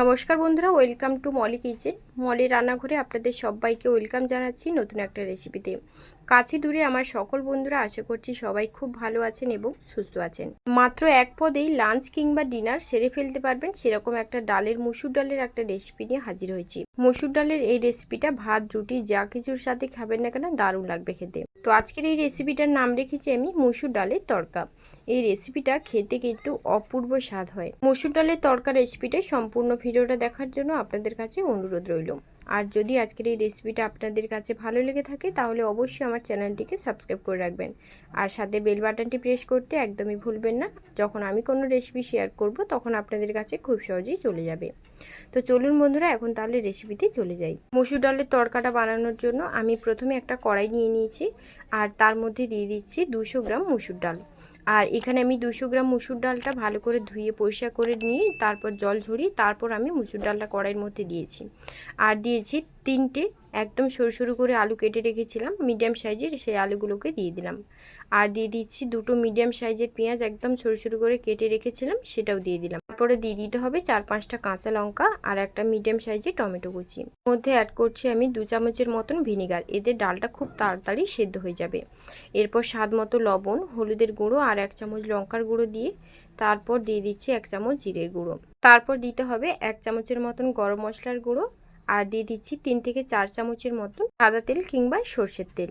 নমস্কার বন্ধুরা, welcome to Molly kitchen. Molly রান্নাঘরে আপনাদের সবাইকে ওয়েলকাম জানাচ্ছি নতুন একটা রেসিপিতে। কাছে দূরে আমার সকল বন্ধুরা আশা করছি সবাই খুব ভালো আছেন এবং সুস্থ আছেন। মাত্র এক পদেই লাঞ্চ কিংবা ডিনার সেরে ফেলতে পারবেন সেরকম একটা ডালের মুসুর ডালের একটা রেসিপি নিয়ে হাজির হয়েছি। মসুর ডালের এই রেসিপিটা ভাত, রুটি যা কিছুর সাথে খাবেন না কেন দারুণ লাগবে খেতে। তো আজকের এই রেসিপিটার নাম রেখেছি আমি মসুর ডালের তরকা। এই রেসিপিটা খেতে কিন্তু অপূর্ব স্বাদ হয়। মসুর ডালের তরকা রেসিপিটা সম্পূর্ণ ভিডিওটা দেখার জন্য আপনাদের কাছে অনুরোধ রইল। আর যদি আজকের এই রেসিপিটা আপনাদের কাছে ভালো লেগে থাকে, তাহলে অবশ্যই আমার চ্যানেলটিকে সাবস্ক্রাইব করে রাখবেন। আর সাথে বেল বাটনটি প্রেস করতে একদমই ভুলবেন না। যখন আমি কোনো রেসিপি শেয়ার করব, তখন আপনাদের কাছে খুব সহজেই চলে যাবে। তো চলুন বন্ধুরা, এখন তাহলে রেসিপিতে চলে যাই। মসুর ডালের তরকাটা বানানোর জন্য আমি প্রথমে একটা কড়াই নিয়ে নিয়েছি। আর তার মধ্যে দিয়ে দিচ্ছি দুশো গ্রাম মসুর ডাল। আর এখানে আমি দুশো গ্রাম মুসুর ডালটা ভালো করে ধুয়ে পরিষ্কার করে নিয়ে তারপর জল ঝরিয়ে তারপর আমি মুসুর ডালটা কড়াইয়ের মধ্যে দিয়েছি। আর দিয়েছি তিনটে একদম সরু সরু করে আলু কেটে রেখেছিলাম, মিডিয়াম সাইজের সেই আলুগুলোকে দিয়ে দিলাম। আর দিয়ে দিচ্ছি দুটো মিডিয়াম সাইজের পেঁয়াজ একদম সরু সরু করে কেটে রেখেছিলাম, সেটাও দিয়ে দিলাম। তারপরে দিয়ে দিতে হবে চার পাঁচটা কাঁচা লঙ্কা আর একটা মিডিয়াম সাইজের টমেটো কুচি। মধ্যে অ্যাড করছি আমি দু চামচের মতন ভিনিগার এতে ডালটা খুব তাড়াতাড়ি সেদ্ধ হয়ে যাবে। এরপর স্বাদ মতো লবণ, হলুদের গুঁড়ো আর এক চামচ লঙ্কার গুঁড়ো দিয়ে তারপর দিয়ে দিচ্ছি এক চামচ জিরের গুঁড়ো। তারপর দিতে হবে এক চামচের মতন গরম মশলার গুঁড়ো আর দিয়ে দিচ্ছি তিন থেকে চার চামচের মতন সাদা তেল কিংবা সর্ষের তেল।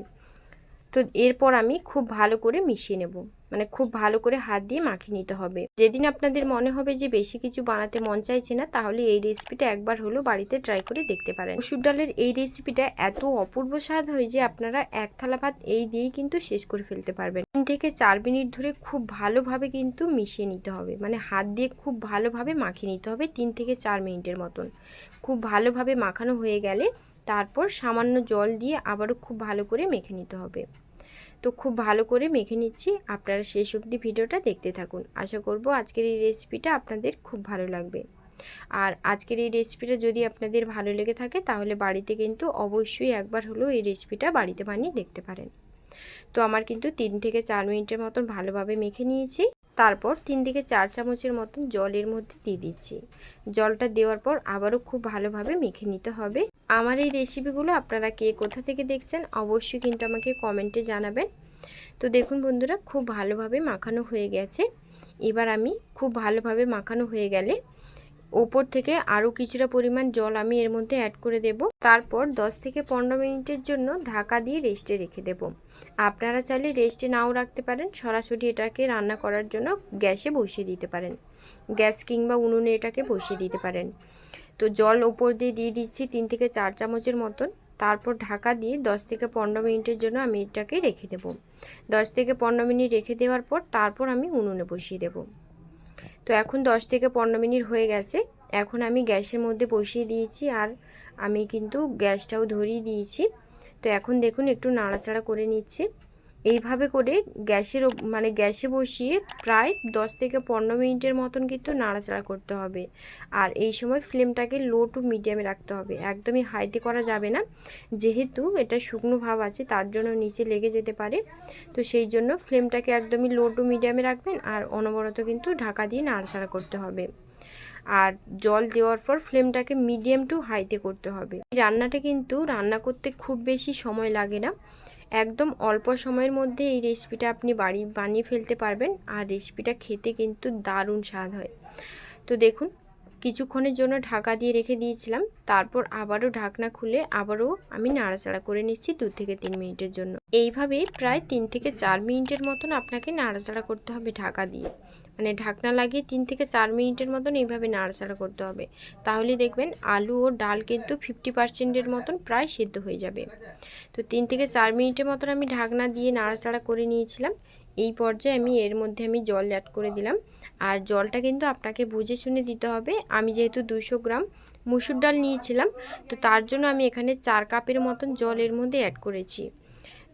তো এরপর আমি খুব ভালো করে মিশিয়ে নেব। মানে খুব ভালো করে হাত দিয়ে মাখিয়ে নিতে হবে। যেদিন আপনাদের মনে হবে যে বেশি কিছু বানাতে মন চাইছে না, তাহলে এই রেসিপিটা একবার হলো বাড়িতে ট্রাই করে দেখতে পারেন। মসুর ডালের এই রেসিপিটা এত অপূর্ব স্বাদ হয় যে আপনারা এক থালা ভাত এই দিয়েই কিন্তু শেষ করে ফেলতে পারবেন। তিন থেকে চার মিনিট ধরে খুব ভালোভাবে কিন্তু মিশিয়ে নিতে হবে। মানে হাত দিয়ে খুব ভালোভাবে মাখিয়ে নিতে হবে তিন থেকে চার মিনিটের মতন। খুব ভালোভাবে মাখানো হয়ে গেলে তারপর সামান্য জল দিয়ে আবারও খুব ভালো করে মেখে নিতে হবে। তো খুব ভালো করে মেখে নিচ্ছি। আপনারা শেষ অবধি ভিডিওটা দেখতে থাকুন। আশা করব আজকের এই রেসিপিটা আপনাদের খুব ভালো লাগবে। আর আজকের এই রেসিপিটা যদি আপনাদের ভালো লেগে থাকে, তাহলে বাড়িতে কিন্তু অবশ্যই একবার হলেও এই রেসিপিটা বাড়িতে বানিয়ে দেখতে পারেন। তো আমার কিন্তু তিন থেকে চার মিনিটের মতন ভালোভাবে মেখে নিয়েছি। তারপর তিন থেকে চার চামচের মতন জলের মধ্যে দিয়ে দিচ্ছি। জলটা দেওয়ার পর আবারও খুব ভালোভাবে মেখে নিতে হবে। আমার এই রেসিপিগুলো আপনারা কে কোথা থেকে দেখছেন, অবশ্যই কিন্তু আমাকে কমেন্টে জানাবেন। তো দেখুন বন্ধুরা, খুব ভালোভাবে মাখানো হয়ে গেছে। এবার আমি খুব ভালোভাবে মাখানো হয়ে গেলে ওপর থেকে আরও কিছুটা পরিমাণ জল আমি এর মধ্যে অ্যাড করে দেব। তারপর 10 থেকে পনেরো মিনিটের জন্য ঢাকা দিয়ে রেস্টে রেখে দেব। আপনারা চাইলে রেস্টে নাও রাখতে পারেন, সরাসরি এটাকে রান্না করার জন্য গ্যাসে বসিয়ে দিতে পারেন। গ্যাস কিংবা উনুনে এটাকে বসিয়ে দিতে পারেন। তো জল ওপর দিয়ে দিয়ে দিচ্ছি তিন থেকে চার চামচের মতন। তারপর ঢাকা দিয়ে 10 থেকে পনেরো মিনিটের জন্য আমি এটাকে রেখে দেব। 10 থেকে পনেরো মিনিট রেখে দেওয়ার পর তারপর আমি উনুনে বসিয়ে দেব। তো এখন 10 থেকে পনেরো মিনিট হয়ে গেছে। এখন আমি গ্যাসের মধ্যে বসিয়ে দিয়েছি আর আমি কিন্তু গ্যাসটাও ধরিয়ে দিয়েছি। তো এখন দেখুন একটু নাড়াচাড়া করে নিচ্ছি। এইভাবে করে গ্যাসের মানে গ্যাসে বসিয়ে প্রায় 10 থেকে পনেরো মিনিটের মতন কিন্তু নাড়াচাড়া করতে হবে। আর এই সময় ফ্লেমটাকে লো টু মিডিয়ামে রাখতে হবে। একদমই হাইতে করা যাবে না। যেহেতু এটা শুকনো ভাব আছে, তার জন্য নিচে লেগে যেতে পারে। তো সেই জন্য ফ্লেমটাকে একদমই লো টু মিডিয়ামে রাখবেন আর অনবরত কিন্তু ঢাকা দিয়ে নাড়াচাড়া করতে হবে। আর জল দেওয়ার পর ফ্লেমটাকে মিডিয়াম টু হাইতে করতে হবে। রান্নাটা কিন্তু রান্না করতে খুব বেশি সময় লাগে না। একদম অল্প সময়ের মধ্যে এই রেসিপিটা আপনি বাড়ি, বানিয়ে ফেলতে পারবেন। আর রেসিপিটা খেতে কিন্তু দারুণ স্বাদ হয়। তো দেখুন কিছুক্ষণের জন্য ঢাকা দিয়ে রেখে দিয়েছিলাম। তারপর আবারও ঢাকনা খুলে আবারও আমি নাড়াচাড়া করে নিচ্ছি দু থেকে তিন মিনিটের জন্য। এইভাবে প্রায় তিন থেকে চার মিনিটের মতন আপনাকে নাড়াচাড়া করতে হবে ঢাকা দিয়ে। মানে ঢাকনা লাগিয়ে তিন থেকে চার মিনিটের মতন এইভাবে নাড়াচাড়া করতে হবে। তাহলে দেখবেন আলু ও ডাল কিন্তু ফিফটি পার্সেন্টের মতন প্রায় সেদ্ধ হয়ে যাবে। তো তিন থেকে চার মিনিটের মতন আমি ঢাকনা দিয়ে নাড়াচাড়া করে নিয়েছিলাম। এই পর্যায়ে আমি এর মধ্যে আমি জল অ্যাড করে দিলাম। আর জলটা কিন্তু আপনাকে বুঝে শুনে দিতে হবে। আমি যেহেতু দুশো গ্রাম মুসুর ডাল নিয়েছিলাম, তো তার জন্য আমি এখানে চার কাপের মতন জল এর মধ্যে অ্যাড করেছি।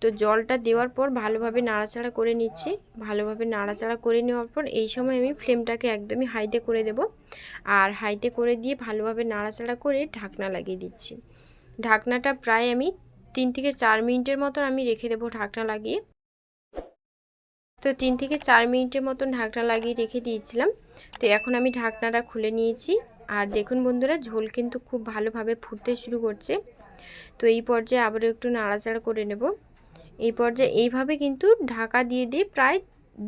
তো জলটা দেওয়ার পর ভালোভাবে নাড়াচাড়া করে নিচ্ছি। ভালোভাবে নাড়াচাড়া করে নেওয়ার পর এই সময় আমি ফ্লেমটাকে একদমই হাইতে করে দেব। আর হাইতে করে দিয়ে ভালোভাবে নাড়াচাড়া করে ঢাকনা লাগিয়ে দিচ্ছি। ঢাকনাটা প্রায় আমি তিন থেকে চার মিনিটের মতন আমি রেখে দেবো ঢাকনা লাগিয়ে। তো তিন থেকে চার মিনিটের মতন ঢাকনা লাগিয়ে রেখে দিয়েছিলাম। তো এখন আমি ঢাকনাটা খুলে নিয়েছি। আর দেখুন বন্ধুরা, ঝোল কিন্তু খুব ভালোভাবে ফুটতে শুরু করছে। তো এই পর্যায়ে আবারও একটু নাড়াচাড়া করে নেব। এই পর্যায়ে এইভাবে কিন্তু ঢাকা দিয়ে দিয়ে প্রায়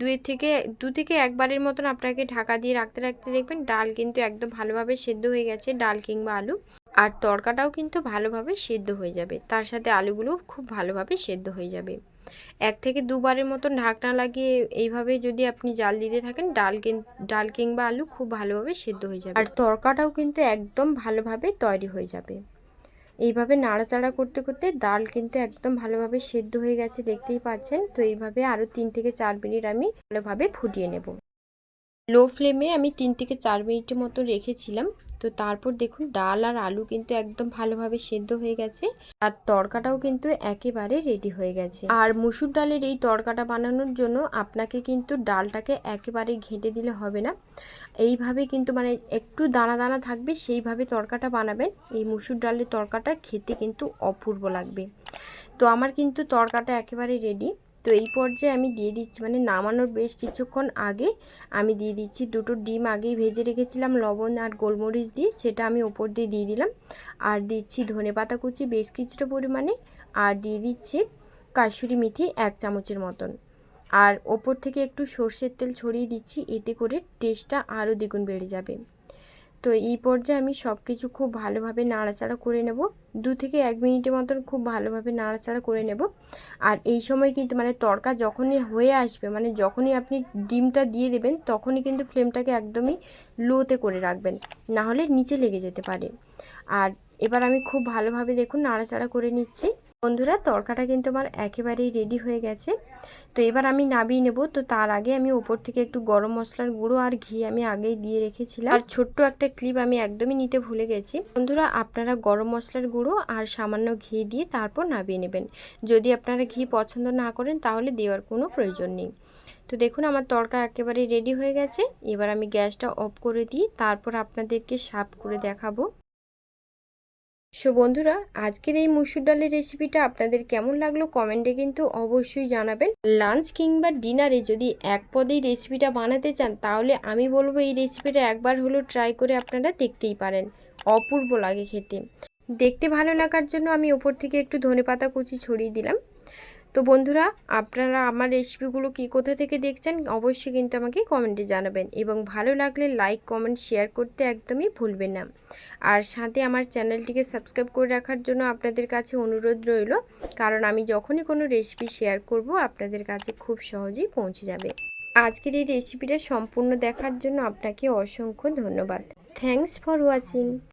দুই থেকে, দু থেকে একবারের মতন আপনাকে ঢাকা দিয়ে রাখতে রাখতে দেখবেন ডাল কিন্তু একদম ভালোভাবে সেদ্ধ হয়ে গেছে, ডাল কিংবা আলু। আর তরকাটাও কিন্তু ভালোভাবে সেদ্ধ হয়ে যাবে। তার সাথে আলুগুলো খুব ভালোভাবে সেদ্ধ হয়ে যাবে। এক থেকে দুবারের মতন ঢাকনা লাগিয়ে এইভাবে যদি আপনি জাল দিতে থাকেন, ডাল ডাল কিংবা আলু খুব ভালোভাবে সেদ্ধ হয়ে যাবে। আর তরকাটাও কিন্তু একদম ভালোভাবে তৈরি হয়ে যাবে। এইভাবে নাড়াচাড়া করতে করতে ডাল কিন্তু একদম ভালোভাবে সেদ্ধ হয়ে গেছে, দেখতেই পাচ্ছেন। তো এইভাবে আরও তিন থেকে চার মিনিট আমি ভালোভাবে ফুটিয়ে নেব। লো ফ্লেমে আমি তিন থেকে চার মিনিটের মতো রেখেছিলাম। তো তারপর দেখুন ডাল আর আলু কিন্তু একদম ভালোভাবে সেদ্ধ হয়ে গেছে আর তরকাটাও কিন্তু একেবারে রেডি হয়ে গেছে। আর মুসুর ডালের এই তড়কাটা বানানোর জন্য আপনাকে কিন্তু ডালটাকে একেবারে ঘেঁটে দিলে হবে না। এইভাবে কিন্তু মানে একটু দানা দানা থাকবে সেইভাবে তড়কাটা বানাবেন। এই মুসুর ডালের তরকাটা খেতে কিন্তু অপূর্ব লাগবে। তো আমার কিন্তু তরকাটা একেবারে রেডি তো এই পর্যায়ে আমি দিয়ে দিচ্ছি মানে নামানোর বেশ কিছুক্ষণ আগে আমি দিয়ে দিচ্ছি দুটো ডিম। আগেই ভেজে রেখেছিলাম লবণ আর গোলমরিচ দিয়ে, সেটা আমি ওপর দিয়ে দিয়ে দিলাম। আর দিচ্ছি ধনে পাতা কুচি বেশ কিছুটা পরিমাণে, আর দিয়ে দিচ্ছি কাশুরি মেথি এক চামচের মতন। আর ওপর থেকে একটু সর্ষের তেল ছড়িয়ে দিচ্ছি, এতে করে টেস্টটা আরও দ্বিগুণ বেড়ে যাবে। তো এই পর্যায়ে আমি সব কিছু খুব ভালোভাবে নাড়াচাড়া করে নেব। দু থেকে এক মিনিটের মতন খুব ভালোভাবে নাড়াচাড়া করে নেব। আর এই সময় কিন্তু মানে তড়কা যখনই হয়ে আসবে মানে যখনই আপনি ডিমটা দিয়ে দেবেন, তখনই কিন্তু ফ্লেমটাকে একদমই লোতে করে রাখবেন। না হলে নিচে লেগে যেতে পারে। আর এবার আমি খুব ভালোভাবে দেখুন নাড়াচাড়া করে নিচ্ছি। বন্ধুরা, তরকাটা কিন্তু আমার একেবারেই রেডি হয়ে গেছে। তো এবার আমি নাবিয়ে নেব। তো তার আগে আমি ওপর থেকে একটু গরম মশলার গুঁড়ো আর ঘি আমি আগেই দিয়ে রেখেছিলাম। আর ছোট্ট একটা ক্লিপ আমি একদমই নিতে ভুলে গেছি। বন্ধুরা, আপনারা গরম মশলার গুঁড়ো আর সামান্য ঘি দিয়ে তারপর নাবিয়ে নেবেন। যদি আপনারা ঘি পছন্দ না করেন, তাহলে দেওয়ার কোনো প্রয়োজন নেই। তো দেখুন, আমার তরকা একেবারে রেডি হয়ে গেছে। এবার আমি গ্যাসটা অফ করে দিই। তারপর আপনাদেরকে সাফ করে দেখাবো। সো বন্ধুরা, আজকের এই মুসুর ডালের রেসিপিটা আপনাদের কেমন লাগল কমেন্টে কিন্তু অবশ্যই জানাবেন। লাঞ্চ কিংবা ডিনারে যদি এক পদেই রেসিপিটা বানাতে চান, তাহলে আমি বলব এই রেসিপিটা একবার হলো ট্রাই করে আপনারা দেখতেই পারেন। অপূর্ব লাগে খেতে। দেখতে ভালো লাগার জন্য আমি ওপর থেকে একটু ধনে পাতা কুচি ছড়িয়ে দিলাম। তো বন্ধুরা, আপনারা আমার রেসিপিগুলো কি কোথা থেকে দেখছেন অবশ্যই কিন্তু আমাকে কমেন্টে জানাবেন। এবং ভালো লাগলে লাইক কমেন্ট শেয়ার করতে একদমই ভুলবেন না। আর সাথে আমার চ্যানেলটিকে সাবস্ক্রাইব করে রাখার জন্য আপনাদের কাছে অনুরোধ রইল, কারণ আমি যখনই কোনো রেসিপি শেয়ার করব, আপনাদের কাছে খুব সহজেই পৌঁছে যাবে। আজকের এই রেসিপিটা সম্পূর্ণ দেখার জন্য আপনাকে অসংখ্য ধন্যবাদ। Thanks for watching